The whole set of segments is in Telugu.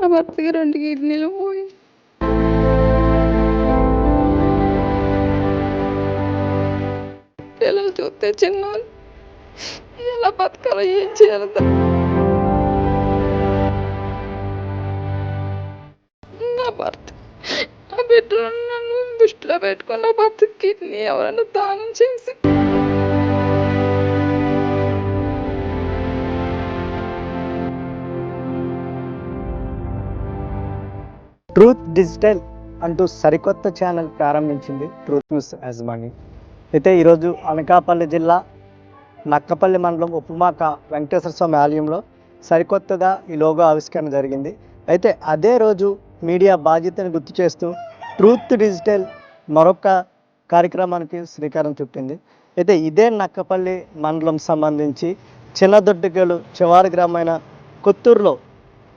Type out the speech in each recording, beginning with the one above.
నా భర్తకి రెండు కిడ్నీలు పోయి. పిల్లలు చూస్తే చిన్న ఎలా బతకాలో ఏం చేయాలి నా భర్త నా బిడ్డలు నన్ను దృష్టిలో పెట్టుకున్న భర్త భర్తకి కిడ్నీ ఎవరైనా దానం చేసి ట్రూత్ డిజిటల్ అంటూ సరికొత్త ఛానల్ ప్రారంభించింది ట్రూత్ న్యూస్ యాజమాని. అయితే ఈరోజు అనకాపల్లి జిల్లా నక్కపల్లి మండలం ఉపమాక వెంకటేశ్వర స్వామి ఆలయంలో సరికొత్తగా ఈ లోగో ఆవిష్కరణ జరిగింది. అయితే అదే రోజు మీడియా బాధ్యతను గుర్తు చేస్తూ ట్రూత్ డిజిటల్ మరొక కార్యక్రమానికి శ్రీకారం చుట్టింది. అయితే ఇదే నక్కపల్లి మండలం సంబంధించి చిన్నదొడ్డిగలు చివరి గ్రామైన కొత్తూరులో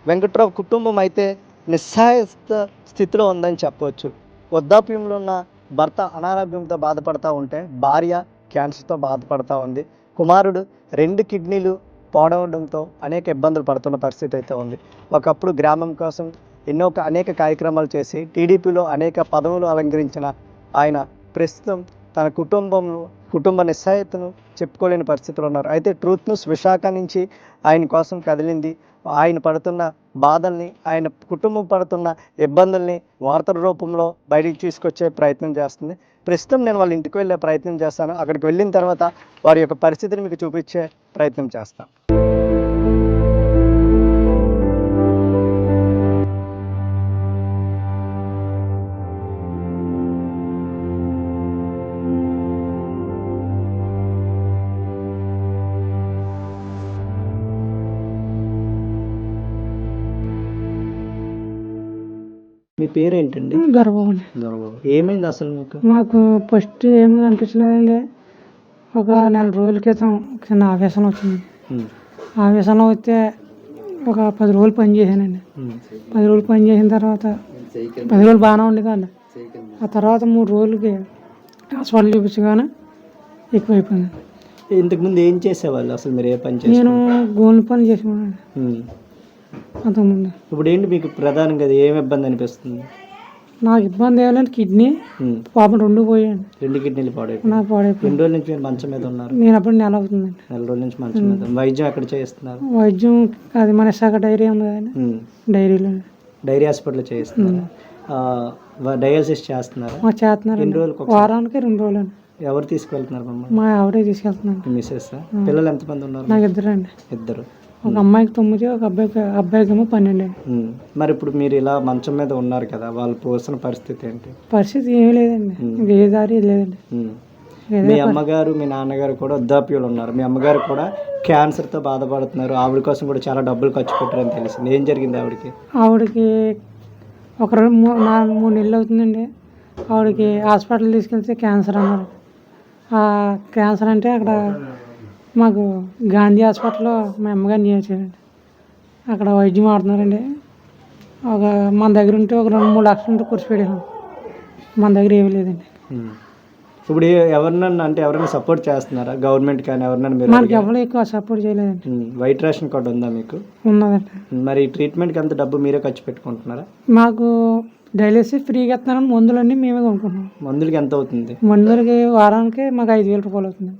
వెంకట్రావు కుటుంబం అయితే నిస్సహాయస్త స్థితిలో ఉందని చెప్పవచ్చు. వృద్ధాప్యంలో ఉన్న భర్త అనారోగ్యంతో బాధపడతా ఉంటే భార్య క్యాన్సర్తో బాధపడతా ఉంది. కుమారుడు రెండు కిడ్నీలు పోడవడంతో అనేక ఇబ్బందులు పడుతున్న పరిస్థితి అయితే ఉంది. ఒకప్పుడు గ్రామం కోసం ఎన్నో అనేక కార్యక్రమాలు చేసి టీడీపీలో అనేక పదవులు అలంకరించిన ఆయన ప్రస్తుతం తన కుటుంబం కుటుంబ నిస్సాయతను చెప్పుకోలేని పరిస్థితులు ఉన్నారు. అయితే ట్రూత్ న్యూస్ విశాఖ నుంచి ఆయన కోసం కదిలింది ఆయన పడుతున్న బాధల్ని ఆయన కుటుంబం పడుతున్న ఇబ్బందుల్ని వార్తల రూపంలో బయటికి తీసుకొచ్చే ప్రయత్నం చేస్తుంది. ప్రస్తుతం నేను వాళ్ళ ఇంటికి వెళ్ళే ప్రయత్నం చేస్తాను. అక్కడికి వెళ్ళిన తర్వాత వారి యొక్క పరిస్థితిని మీకు చూపించే ప్రయత్నం చేస్తాను. మీ పేరేంటండి? గర్భండి ఏమైంది అసలు మీకు? మాకు ఫస్ట్ ఏమి అనిపించలేదండి ఒక నెల రోజుల క్రితం చిన్న ఆవేశం వచ్చింది. ఉమ్, ఆవేశంలో వస్తే ఒక పది రోజులు పని చేశానండి. ఉమ్, పది రోజులు పని చేసిన తర్వాత పది రోజులు బాగానే ఉండేదండి ఆ తర్వాత మూడు రోజులకి హాస్పిటల్ చూపించగానే ఎక్కువైపోయింది. ఇంతకుముందు ఏం చేసేవాళ్ళు? అసలు మీరు ఏ పని నేను గోల్డ్ పని చేసేవాడండి అంతకుముందు ఇప్పుడు ఏంటి మీకు ప్రధానంగా అది ఏమి ఇబ్బంది అనిపిస్తుంది? నాకు ఇబ్బంది ఏమంటే కిడ్నీ పాపం రెండు పోయాయండి రెండు కిడ్నీలు పాడైపోయి నాకు పాడైపోయింది ఎన్ని రోజుల నుంచి మీరు మంచం మీద ఉన్నారు? నేను అప్పుడు నెల అవుతుందండి. నెల రోజుల నుంచి మంచం మీద. వైద్యం ఎక్కడ చేస్తున్నారు వైద్యం అది మన శాఖ డైరీ ఉంది ఉమ్, డైరీలో. డైరీ హాస్పిటల్ చేస్తున్నారు డయాలసిస్ చేస్తున్నారు? మా చేస్తున్నారు రోజులకు ఒకసారి? వారానికి రెండు రోజులు ఎవరు తీసుకెళ్తున్నారు మమ్మల్ని? మా ఆవిడే తీసుకెళ్తున్నాను మీ మిస్సెస్? పిల్లలు ఎంతమంది ఉన్నారు? నాకు ఇద్దరండి. ఇద్దరు. ఒక అమ్మాయికి తొమ్మిది ఒక అబ్బాయికి అబ్బాయికి ఏమో పన్నెండు మరి ఇప్పుడు మీరు ఇలా మంచం మీద ఉన్నారు కదా వాళ్ళు పోసిన పరిస్థితి ఏంటి? పరిస్థితి ఏమీ లేదండి. ఇంక ఏ దారి లేదండి. మీ అమ్మగారు మీ నాన్నగారు కూడా వృద్ధాప్యులు ఉన్నారు. మీ అమ్మగారు కూడా క్యాన్సర్తో బాధపడుతున్నారు. ఆవిడ కోసం కూడా చాలా డబ్బులు ఖర్చు పెట్టారని తెలిసింది. ఏం జరిగింది ఆవిడకి? ఆవిడకి ఒక రెండు మూ- నాలుగు మూడు నెలలు అవుతుందండి. ఆవిడకి హాస్పిటల్ తీసుకెళ్తే క్యాన్సర్ అన్నారు. ఆ క్యాన్సర్ అంటే అక్కడ మాకు గాంధీ హాస్పిటల్లో మా అమ్మగారిని చేర్చారండి అక్కడ వైద్యం ఆడుతున్నారండి ఒక మన దగ్గర ఉంటే ఒక రెండు మూడు లక్షలు ఉంటే ఖర్చు పెట్టాను మన దగ్గర ఏమీ లేదండి. ఇప్పుడు ఎవరినన్నా అంటే ఎవరైనా సపోర్ట్ చేస్తున్నారా? గవర్నమెంట్ కానీ ఎవరినైనా మీరు మనకి ఎవరు ఎక్కువ సపోర్ట్ చేయలేదండి. వైట్ రేషన్ కార్డు ఉందా మీకు? ఉన్నదండి. మరి ట్రీట్మెంట్కి అంత డబ్బు మీరే ఖర్చు పెట్టుకుంటున్నారా? మాకు డైలీసిస్ ఫ్రీగా ఇస్తున్నారని మందులన్నీ మేమే కొనుక్కుంటున్నాం. మందులకి ఎంత అవుతుంది? మందులకి వారానికి మాకు ఐదు వేల రూపాయలు అవుతుంది.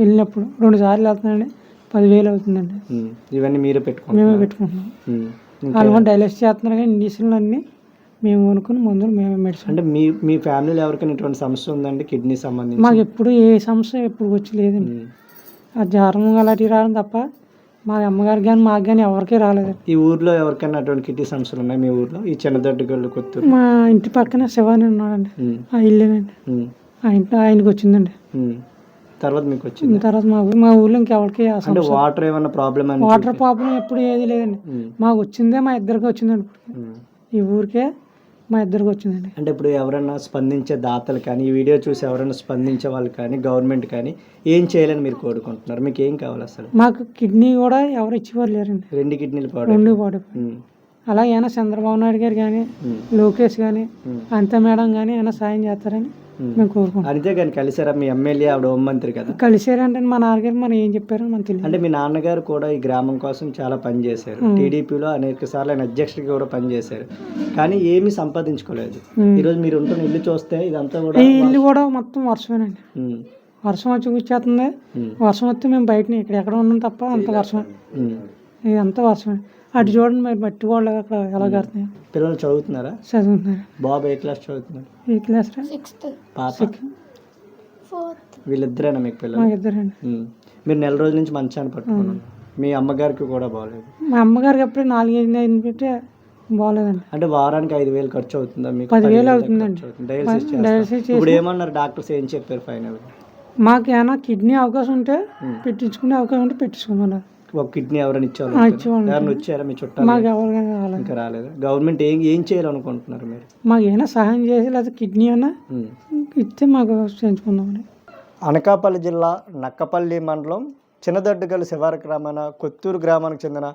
వెళ్ళినప్పుడు రెండు సార్లు వెళ్తున్నాండి పదివేలు అవుతుందండి. ఇవన్నీ మీరే మేమే పెట్టుకుంటున్నారు పెట్టుకుంటున్నాం వాళ్ళు డైలెస్ చేస్తున్నారు కానీ ఇండిషన్లు అన్నీ మేము కొనుక్కుని మందులు మేమే మెడిసిన్. అంటే మీ మీ ఫ్యామిలీలో ఎవరికైనా ఇటువంటి సమస్య ఉందండి? కిడ్నీ సంబంధించి? మాకు ఎప్పుడు ఏ సమస్య ఎప్పుడు వచ్చి లేదండి. ఆ జ్వరం అలాంటివి రావడం తప్ప మా అమ్మగారికి కానీ మాకు కానీ ఎవరికీ రాలేదండి ఈ ఊర్లో ఎవరికైనా అటువంటి కిడ్నీ సమస్యలు ఉన్నాయి మీ ఊర్లో? ఈ చిన్నదొడ్డుగల్లు కొత్తూరు? మా ఇంటి పక్కన శివాని ఉన్నాడండి. ఆ ఇల్లేనండి. ఆ ఇంట్లో ఆయనకి వచ్చిందండి. తర్వాత మీకు వచ్చింది? తర్వాత మా మా ఊళ్ళో ఇంకెవరికి అంటే వాటర్ ఏమైనా ప్రాబ్లం వాటర్ ప్రాబ్లం ఎప్పుడు ఏది లేదండి. మాకు వచ్చిందే మా ఇద్దరికి వచ్చిందండి. ఈ ఊరికే మా ఇద్దరికి వచ్చిందండి. అంటే ఇప్పుడు ఎవరైనా స్పందించే దాతలు కానీ ఈ వీడియో చూసి ఎవరైనా స్పందించే వాళ్ళు కానీ గవర్నమెంట్ కానీ ఏం చేయాలని మీరు కోరుకుంటున్నారు? మీకు ఏం కావాలి అసలు? మాకు కిడ్నీ కూడా ఎవరు ఇచ్చేవారు లేరండి. రెండు కిడ్నీలు పాడు రెండు పాడు అలా ఏమైనా చంద్రబాబు నాయుడు గారు కానీ లోకేష్ కానీ అంత మేడం కానీ ఏమైనా సాయం చేస్తారని మేము కోరుకుంటాం అంతే కానీ కలిసారా మీ ఎమ్మెల్యే ఆవిడ హోంమంత్రి కదా. కలిసారంటే మా నాన్నగారు మరి ఏం చెప్పారో మనకు తెలియదు. అంటే మీ నాన్నగారు కూడా ఈ గ్రామం కోసం చాలా పనిచేశారు టీడీపీలో అనేక సార్లు ఆయన అధ్యక్షుడిగా కూడా పనిచేశారు కానీ ఏమీ సంపాదించుకోలేదు. ఈరోజు మీరు ఉంటున్న ఇల్లు చూస్తే ఇదంతా కూడా ఈ ఇల్లు కూడా మొత్తం వర్షమేనండి. వర్షం వచ్చి కూర్చేస్తుంది వర్షం వస్తే మేము బయటని ఇక్కడ ఎక్కడ ఉన్నాం తప్ప అంత వర్షమే. ఉమ్. ఇదంతా వర్షమే. అటు చూడండి మరి మట్టి వాళ్ళు అక్కడ ఎలా కడుతున్నాయి. పిల్లలు చదువుతున్నారా? చదువుతున్నారు. బాబు ఏ క్లాస్ చదువుతున్నారు ఈ క్లాస్ రా? పాప? వీళ్ళిద్దరేనా మీకు మా పిల్లలు ఇద్దరండి ఉమ్. మీరు నెల రోజుల నుంచి మంచాన్ని పట్టుకున్నారు. మీ అమ్మగారికి కూడా బాగలేదు. మా అమ్మగారికి అప్పుడే నాలుగైదు ఐదు పెట్టి బాగోలేదండి. అంటే వారానికి ఐదు వేలు ఖర్చు అవుతుందా మీకు? పదివేలు అవుతుందండి. డయాలసిస్ చేస్తారు. డయాలసిస్ చేసి ఇప్పుడు ఏమన్నారు? డాక్టర్స్ ఏం చెప్పారు ఫైనల్ మాకు ఏమైనా కిడ్నీ అవకాశం ఉంటే. పెట్టించుకునే అవకాశం ఉంటే పెట్టించుకోమన్నారు. ఒక కిడ్నీ ఎవరైనా ఇచ్చేవాళ్ళు. ఎవరైనా వచ్చారా మీ చుట్టాలు? మాకు ఎవరికైనా కావాలి ఇంకా రాలేదు? గవర్నమెంట్ ఏం ఏం చేయాలనుకుంటున్నారు మీరు? మాకు ఏమైనా సహాయం చేసి లేదా కిడ్నీ అయినా. ఇస్తే మాకు చేయించుకుందామని అనకాపల్లి జిల్లా నక్కపల్లి మండలం చిన్నదడ్డుగల్ శివారు గ్రామాన కొత్తూరు గ్రామానికి చెందిన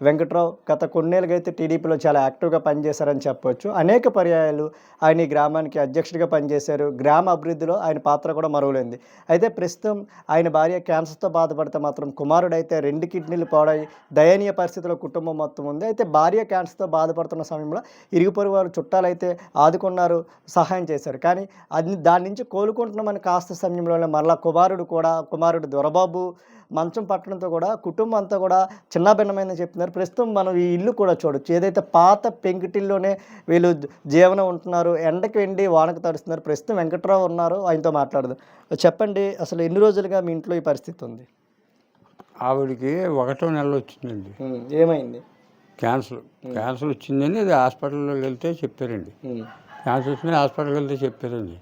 వెంకట్రావు గత కొన్నేళ్ళుగా అయితే టీడీపీలో చాలా యాక్టివ్గా పనిచేశారని చెప్పవచ్చు అనేక పర్యాయాలు ఆయన ఈ గ్రామానికి అధ్యక్షుడిగా పనిచేశారు. గ్రామ అభివృద్ధిలో ఆయన పాత్ర కూడా మరువలేంది అయితే ప్రస్తుతం ఆయన భార్య క్యాన్సర్తో బాధపడితే మాత్రం కుమారుడు అయితే రెండు కిడ్నీలు పాడై దయనీయ పరిస్థితిలో కుటుంబం మొత్తం ఉంది. అయితే భార్య క్యాన్సర్తో బాధపడుతున్న సమయంలో ఇరుగుపొరుగు వారు చుట్టాలైతే ఆదుకున్నారు సహాయం చేశారు. కానీ అది దాని నుంచి కోలుకుంటున్నామని కాస్త సమయంలోనే మరలా కుమారుడు కూడా కుమారుడు దొరబాబు మంచం పట్టడంతో కూడా కుటుంబం అంతా కూడా చిన్నాభిన్నమైన చెప్తున్నారు ప్రస్తుతం మనం ఈ ఇల్లు కూడా చూడొచ్చు. ఏదైతే పాత పెంకిటిల్లోనే వీళ్ళు జీవనం ఉంటున్నారు ఎండకి ఎండి వానకు తడుస్తున్నారు ప్రస్తుతం వెంకట్రావు ఉన్నారు ఆయనతో మాట్లాడదాం. చెప్పండి అసలు ఎన్ని రోజులుగా మీ ఇంట్లో ఈ పరిస్థితి ఉంది? ఆవిడకి ఒకటో నెల వచ్చిందండి. ఏమైంది? క్యాన్సర్ క్యాన్సర్ వచ్చిందని అది హాస్పిటల్లో వెళ్తే చెప్పారండి. క్యాన్సర్ వచ్చిందని హాస్పిటల్కి వెళ్తే చెప్పారండి.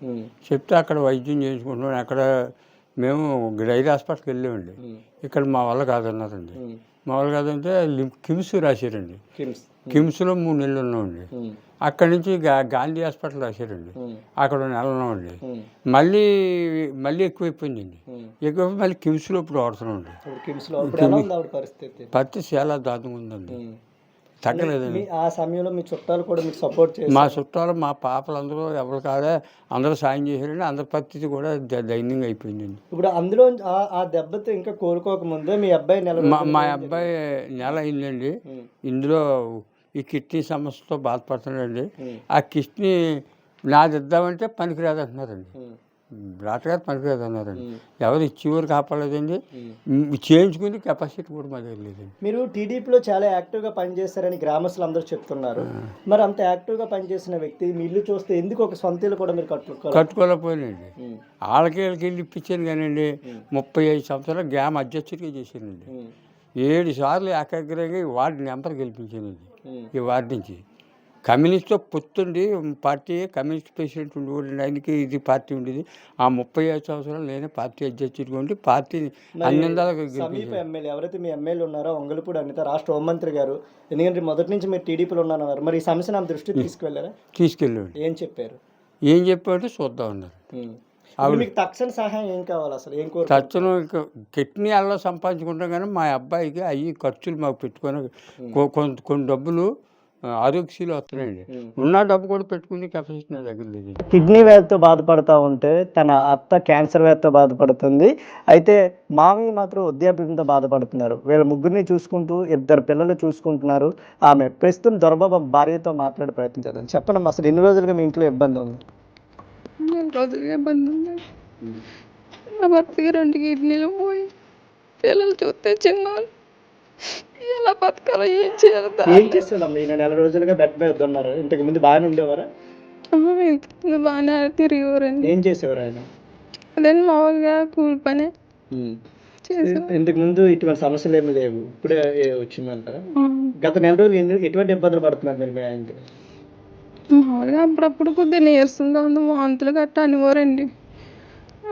చెప్తే అక్కడ వైద్యం చేయించుకుంటున్నాం. అక్కడ మేము డైరీ హాస్పిటల్కి వెళ్ళామండి. ఇక్కడ మా వల్ల కాదన్నారండి. ఉమ్, మా వల్ల కాదంటే లిమ్- కిమ్స్ రాశారండి. కిమ్స్. కిమ్స్లో మూడు నెలలు ఉన్నామండి. అక్కడి నుంచి గా- గాంధీ హాస్పిటల్ రాశారండి. అక్కడ నెల ఉన్నామండి. మళ్ళీ మళ్ళీ ఎక్కువైపోయిందండి. ఎక్కువ మళ్ళీ కిమ్స్లో ఇప్పుడు వాడుతున్నామండి. పరిస్థితి? పత్తి చాలా దారుణంగా ఉందండి. మీ ఆ సమయంలో మీ చుట్టాలు కూడా మీకు సపోర్ట్ చేసి మా చుట్టాలు మా పాపలు అందరూ ఎవరు కాదా అందరూ సాయం చేశారండి. అందరి పరిస్థితి కూడా దైన్యంగా అయిపోయిందండి. ఇప్పుడు అందులో ఆ- దెబ్బతో ఇంకా కోలుకోక ముందే మీ అబ్బాయి నెల మా అబ్బాయి నెల అయిందండి. ఇందులో ఈ కిడ్నీ సమస్యతో బాధపడుతున్నాడండి. ఆ కిడ్నీ నాది ఇద్దామంటే పనికిరాదు అంటున్నారండి గారు పనికిరాదు అన్నారండి ఎవరు ఇచ్చేవారు కాపాడలేదండి చేయించుకునే కెపాసిటీ కూడా మా దగ్గర లేదండి మీరు టీడీపీలో చాలా యాక్టివ్గా పనిచేశారని గ్రామస్తులు అందరూ చెప్తున్నారు. మరి అంత యాక్టివ్గా పనిచేసిన వ్యక్తి మీ ఇల్లు చూస్తే ఎందుకు ఒక సొంత ఇల్లు కూడా మీరు కట్టుకోవాలి కట్టుకోలేకపోయానండి. వాళ్ళకి వీళ్ళకి వెళ్ళి ఇప్పించాను కానండి ముప్పై ఐదు సంవత్సరాలు గ్రామ అధ్యక్షుడిగా చేశానండి. ఏడు సార్లు ఏకాగ్రంగా ఈ వార్డు నెంబర్ గెలిపించానండి. ఈ వార్డు నుంచి. కమ్యూనిస్ట్తో పొత్తుండి పార్టీ కమ్యూనిస్ట్ ప్రెసిడెంట్ ఉండేవాడు ఆయనకి ఇది పార్టీ ఉండేది. ఆ ముప్పై ఐదు సంవత్సరాలు నేనే పార్టీ అధ్యక్షుడిగా ఉండి పార్టీని సమీప ఎమ్మెల్యే ఎవరైతే మీ ఎమ్మెల్యే ఉన్నారో ఒంగలపూడి అనిత రాష్ట్ర హోంమంత్రి గారు ఎందుకంటే మొదటి నుంచి మీరు టీడీపీలో ఉన్నారన్నారు. మరి ఈ సమస్యను ఆమె దృష్టికి తీసుకువెళ్ళారా? తీసుకెళ్ళాడు ఏం చెప్పారు? ఏం చెప్పాడంటే చూద్దాం అన్నారు. ఇప్పుడు మీకు తక్షణ సహాయం ఏం కావాలి అసలు? ఏం కోరు తచ్చను ఇంకా కిడ్నీ అలా సంపాదించుకుంటాం కానీ మా అబ్బాయికి అవి ఖర్చులు మాకు పెట్టుకొని కొన్ని డబ్బులు ఆ, ఆరోగ్యశ్రీలు వస్తున్నాయండి. ఉన్న డబ్బు కూడా పెట్టుకునే కెపాసిటీ నా దగ్గర లేదు. కిడ్నీ వ్యాధితో బాధపడతా ఉంటే తన అత్త క్యాన్సర్ వ్యాధితో బాధపడుతుంది. అయితే మామయ్య మాత్రం వృద్ధాప్యంతో బాధపడుతున్నారు. వీళ్ళ ముగ్గురిని చూసుకుంటూ ఇద్దరు పిల్లలు చూసుకుంటున్నారు. ఆమె ప్రస్తుతం దొరబాబు భార్యతో మాట్లాడే ప్రయత్నం చేద్దాం. చెప్పండి అసలు ఎన్ని రోజులుగా మీ ఇంట్లో ఇబ్బంది ఉంది? రోజులుగా ఇబ్బంది ఉంది? నా భర్తకి రెండు కిడ్నీలు పోయి పిల్లలు చూస్తే చిన్న ఎలా బతకాలో ఏం చేయాలి ఏం చేస్తుందమ్మా ఈయన నెల రోజులుగా బెడ్ మీద ఉన్నారు. ఇంతకు ముందు బాగానే ఉండేవారా? ఇంత బాగానే తిరిగివారండి. ఏం చేసేవారు ఆయన? అదే మామూలుగా కూలి పని చేసాం ఇంతకు ముందు ఇటువంటి సమస్యలు ఏమి లేవు. ఇప్పుడే వచ్చిందంటారా గత నెల రోజులు ఎన్ని- ఎటువంటి ఇబ్బందులు పడుతున్నారు మీరు మీ ఆయనకి? మామూలుగా అప్పుడప్పుడు కొద్దిగా నీరసంగా ఉంది వాంతులు గట్ట అనేవారండి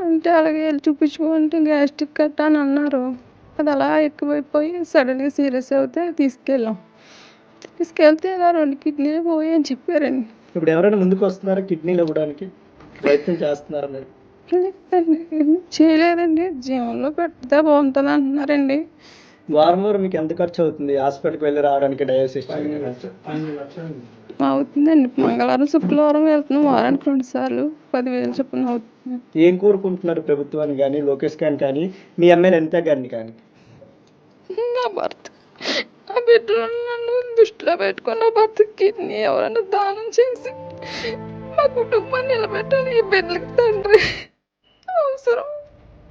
అంటే అలాగే వెళ్ళి చూపించుకుంటే గ్యాస్ట్రిక్ గట్ట అని అన్నారు. అది అలా ఎక్కువైపోయి సడన్గా సీరియస్ అవుతే తీసుకెళ్ళాం. తీసుకెళ్తే ఇలా రెండు కిడ్నీలు పోయి అని చెప్పారండి. ఇప్పుడు ఎవరైనా ముందుకు వస్తున్నారా కిడ్నీలు ఇవ్వడానికి? ప్రయత్నం చేస్తున్నారా మీరు? లేదండి ఏం చేయలేదండి. జీవంలో పెడితే బాగుంటుంది అంటున్నారండి. వారం వారం మీకు ఎంత ఖర్చు అవుతుంది? హాస్పిటల్కి వెళ్ళి రావడానికి డయాలసిస్ అవుతుందండి. మంగళవారం శుక్రవారం వెళ్తున్నాం. వారానికి రెండు సార్లు. పదివేలు చొప్పున అవుతుంది. ఏం కోరుకుంటున్నారు ప్రభుత్వాన్ని కానీ లోకేష్ గారిని కానీ మీ ఎమ్మెల్యే అనిత గారిని కానీ? నా భర్త నా బిడ్డలను నన్ను దృష్టిలో పెట్టుకుని నా భర్త కిడ్నీ ఎవరైనా దానం చేసి మా కుటుంబాన్ని నిలబెట్టాలి. ఈ బిడ్డలకి తండ్రి అవసరం.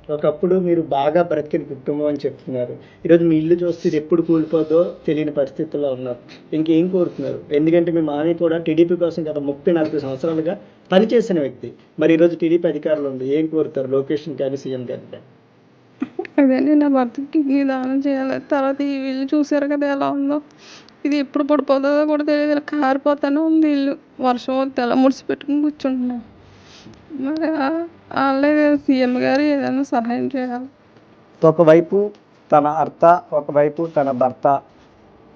ఒకప్పుడు మీరు బాగా బ్రతికిన కుటుంబం అని చెప్తున్నారు. ఈరోజు మీ ఇల్లు చూస్తే ఇది ఎప్పుడు కూలిపోదో తెలియని పరిస్థితుల్లో ఉన్నారు. ఇంకేం కోరుతున్నారు? ఎందుకంటే మీ మామయ్య కూడా టీడీపీ కోసం గత ముప్పై నలభై సంవత్సరాలుగా పనిచేసిన వ్యక్తి. మరి ఈరోజు టీడీపీ అధికారులు ఉంది. ఏం కోరుతారు? లోకేష్ కానీ సీఎం కానీ అదే నా భర్తకి దానం చేయాలి. తర్వాత ఈ ఇల్లు చూసారు కదా ఎలా ఉందో. ఇది ఎప్పుడు పడిపోతుందో కూడా తెలియదు. ఇలా కారిపోతానే ఉంది ఇల్లు. వర్షం తెల ముడిసి పెట్టుకుని కూర్చుంటున్నాను మరి వాళ్ళే సీఎం గారు ఏదైనా సహాయం చేయాలి. ఒకవైపు తన అర్త ఒకవైపు తన భర్త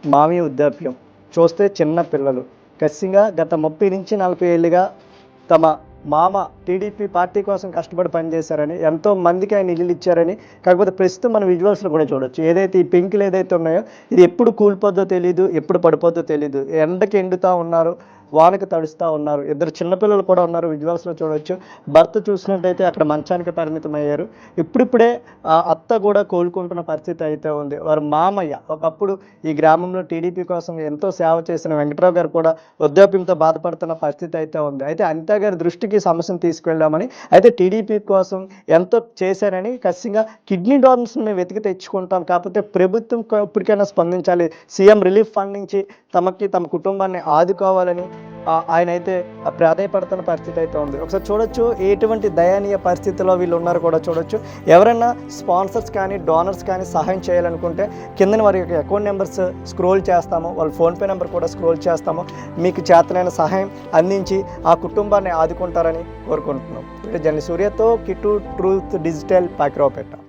మామయ్య వృద్ధాప్యం చూస్తే చిన్న పిల్లలు. ఖచ్చితంగా గత ముప్పై నుంచి నలభై ఏళ్ళుగా తమ మామ టీడీపీ పార్టీ కోసం కష్టపడి పనిచేశారని ఎంతో మందికి ఆయన ఇల్లు ఇచ్చారని కాకపోతే ప్రస్తుతం మన విజువల్స్లో కూడా చూడొచ్చు. ఏదైతే ఈ పెంకులు ఏదైతే ఉన్నాయో ఇది ఎప్పుడు కూలిపోద్దో తెలియదు ఎప్పుడు పడిపోద్దో తెలియదు ఎండకి ఎండుతూ ఉన్నారు. వానకి తడుస్తూ ఉన్నారు. ఇద్దరు చిన్నపిల్లలు కూడా ఉన్నారు. విజువల్స్లో చూడవచ్చు భర్త చూసినట్టయితే అక్కడ మంచానికి పరిమితం అయ్యారు ఇప్పుడిప్పుడే ఆ అత్త కూడా కోలుకుంటున్న పరిస్థితి అయితే ఉంది. వారు మామయ్య ఒకప్పుడు ఈ గ్రామంలో టీడీపీ కోసం ఎంతో సేవ చేసిన వెంకట్రావు గారు కూడా వృద్ధాప్యంతో బాధపడుతున్న పరిస్థితి అయితే ఉంది. అయితే అనితా గారి దృష్టికి సమస్యను తీసుకెళ్ళామని అయితే టీడీపీ కోసం ఎంతో చేశారని ఖచ్చితంగా కిడ్నీ డోనర్స్ మేము వెతికి తెచ్చుకుంటాం. కాకపోతే ప్రభుత్వం ఇప్పటికైనా స్పందించాలి. సీఎం రిలీఫ్ ఫండ్ నుంచి తమకి తమ కుటుంబాన్ని ఆదుకోవాలని ఆయన అయితే ప్రాధాయపడుతున్న పరిస్థితి అయితే ఉంది. ఒకసారి చూడొచ్చు ఎటువంటి దయనీయ పరిస్థితిలో వీళ్ళు ఉన్నారు కూడా చూడొచ్చు. ఎవరైనా స్పాన్సర్స్ కానీ డోనర్స్ కానీ సహాయం చేయాలనుకుంటే కింద వారి యొక్క అకౌంట్ నెంబర్స్ స్క్రోల్ చేస్తాము. వాళ్ళ ఫోన్పే నెంబర్ కూడా స్క్రోల్ చేస్తాము. మీకు చేతనైన సహాయం అందించి ఆ కుటుంబాన్ని ఆదుకుంటారని కోరుకుంటున్నాం. జర్నీ సూర్యతో కిటు ట్రూత్ డిజిటల్ పాకిరావుపేట